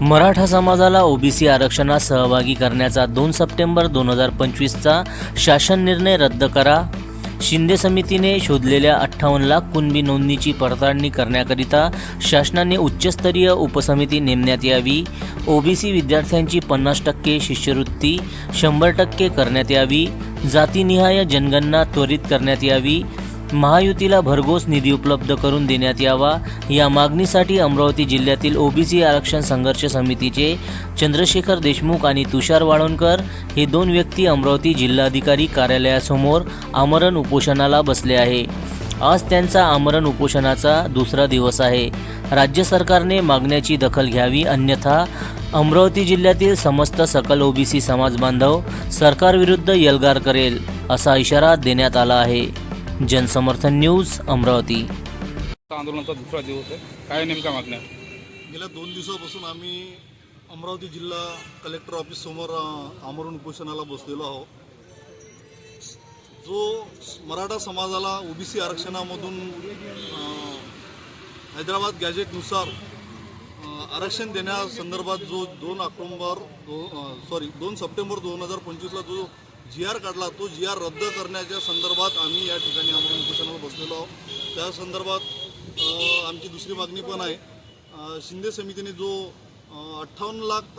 मराठा समाजाला ओबीसी आरक्षणात सहभागी करण्याचा दोन सप्टेंबर दोन हजार पंचवीसचा शासन निर्णय रद्द करा. शिंदे समितीने शोधलेल्या अठ्ठावन्न लाख कुणबी नोंदणीची पडताळणी करण्याकरिता शासनाने उच्चस्तरीय उपसमिती नेमण्यात यावी. ओबीसी विद्यार्थ्यांची पन्नास टक्के शिष्यवृत्ती शंभर टक्के करण्यात यावी. जातीनिहाय जनगणना त्वरित करण्यात यावी. महायुतीला भरघोस निधी उपलब्ध करून देण्यात यावा या मागणीसाठी अमरावती जिल्ह्यातील ओबीसी आरक्षण संघर्ष समितीचे चंद्रशेखर देशमुख आणि तुषार वाळवणकर हे दोन व्यक्ती अमरावती जिल्हाधिकारी कार्यालयासमोर आमरण उपोषणाला बसले आहे. आज त्यांचा आमरण उपोषणाचा दुसरा दिवस आहे. राज्य सरकारने मागण्याची दखल घ्यावी अन्यथा अमरावती जिल्ह्यातील समस्त सकल ओबीसी समाज बांधव सरकारविरुद्ध यलगार करेल असा इशारा देण्यात आला आहे. जनसमर्थन न्यूज अमरावती. आंदोलनाचा दुसरा दिवस आहे. काय नेमका मागण्या गेल्या दोन दिवसापासून आम्ही अमरावती जिल्हा कलेक्टर ऑफिस समोर आमरण उपोषणाला बसलेलो आहोत. जो मराठा समाजाला ओबीसी आरक्षणामधून हैदराबाद गॅजेटनुसार आरक्षण देण्यासंदर्भात जो दोन ऑक्टोंबर दो सॉरी दोन सप्टेंबर दोन हजार पंचवीसला जो जी आर काढला तो जी आर रद्द करण्याच्या संदर्भात आम्ही या ठिकाणी आमरण उपोषणाला बसलेलो आहोत. त्या संदर्भात आमची दुसरी मागणी पण आहे. शिंदे समितीने जो अठ्ठावन्न लाख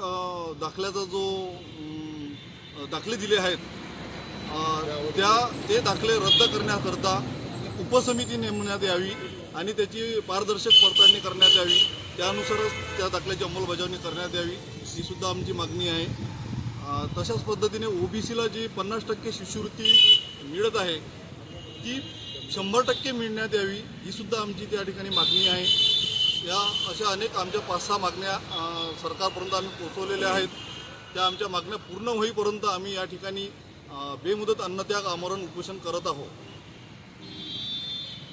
दाखल्याचा जो दाखले दिले आहेत त्या ते दाखले रद्द करण्याकरता उपसमिती नेमण्यात यावी आणि त्याची पारदर्शक पडताळणी करण्यात यावी. त्यानुसारच त्या दाखल्याची अंमलबजावणी करण्यात यावी ही सुद्धा आमची मागणी आहे. तशाच पद्धतीने ओबीसीला जी पन्नास टक्के शिष्यवृत्ती मिळत आहे ती शंभर टक्के मिळण्यात यावी ही सुद्धा आमची त्या ठिकाणी मागणी आहे. या अशा अनेक आमच्या पाच सहा मागण्या सरकारपर्यंत आम्ही पोचवलेल्या आहेत. त्या आमच्या मागण्या पूर्ण होईपर्यंत आम्ही या ठिकाणी बेमुदत अन्नत्याग आमरण उपोषण करत आहोत.